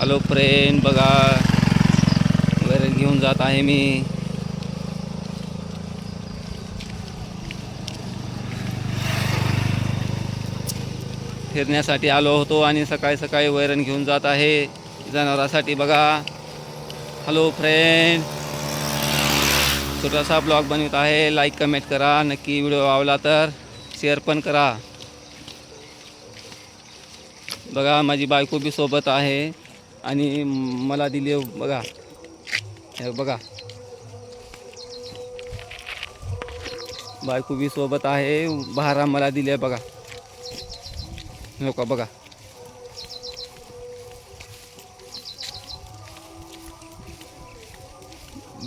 Hello friend बघा. वैरण घेऊन जात आहे मी. फिरण्यासाठी आलो होतो आणि सकाळी सकाळी वैरण घेऊन जात आहे. जनावरासाठी बघा. हॅलो फ्रेंड छोटासा ब्लॉग बनवत आहे. लाईक कमेंट करा. नक्की व्हिडिओ आवला तर शेअर पण करा. बघा माझी बायको बी सोबत आहे. आणि मला दिले बघा. हे बघा. बायकोबी सोबत आहे भारा मला दिले बघा. हो का बघा.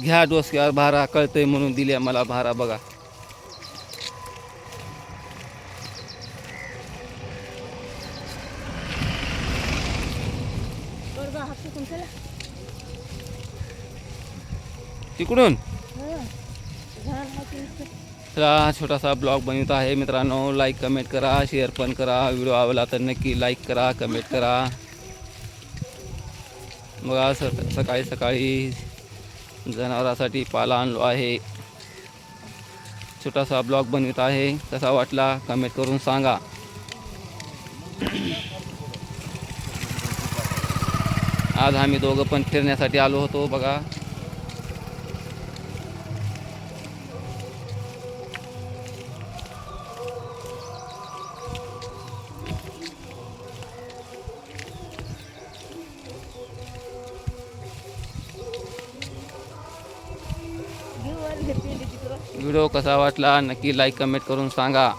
घ्या डोसक्यावर भारा कळतंय म्हणून दिल्या मला भारा बघा. हात टिकून चला. तिकडून? हं. हा छोटासा ब्लॉग बनवत आहे. मित्रांनो लाईक कमेंट करा शेअर पण करा. व्हिडिओ आवडला तर नक्की लाईक करा कमेंट करा. बघा स सकाळी सकाळी जनावरासाठी पाला आणलो आहे. छोटासा ब्लॉग बनवत आहे. कसा वाटला कमेंट करून सांगा. आज आम्ही दोघं पण फिरण्यासाठी आलो होतो बघा. व्हिडिओ कसा वाटला? नक्की लाईक कमेंट करून सांगा.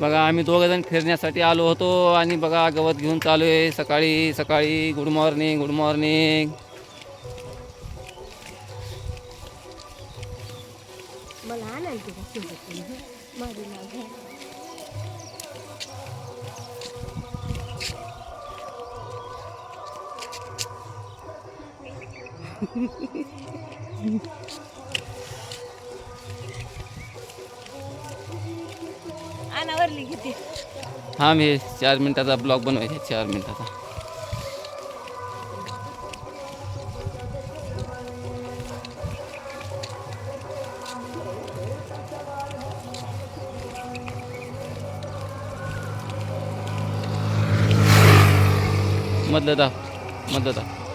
बघा आम्ही दोघंजण फिरण्यासाठी आलो होतो आणि बघा गवत घेऊन चालू आहे. सकाळी सकाळी गुड मॉर्निंग गुड मॉर्निंग मला आणायला हा मी चार मिनिटाचा ब्लॉग बनवायचा चार मिनिटाचा. मधलं दाब मधलं दाब.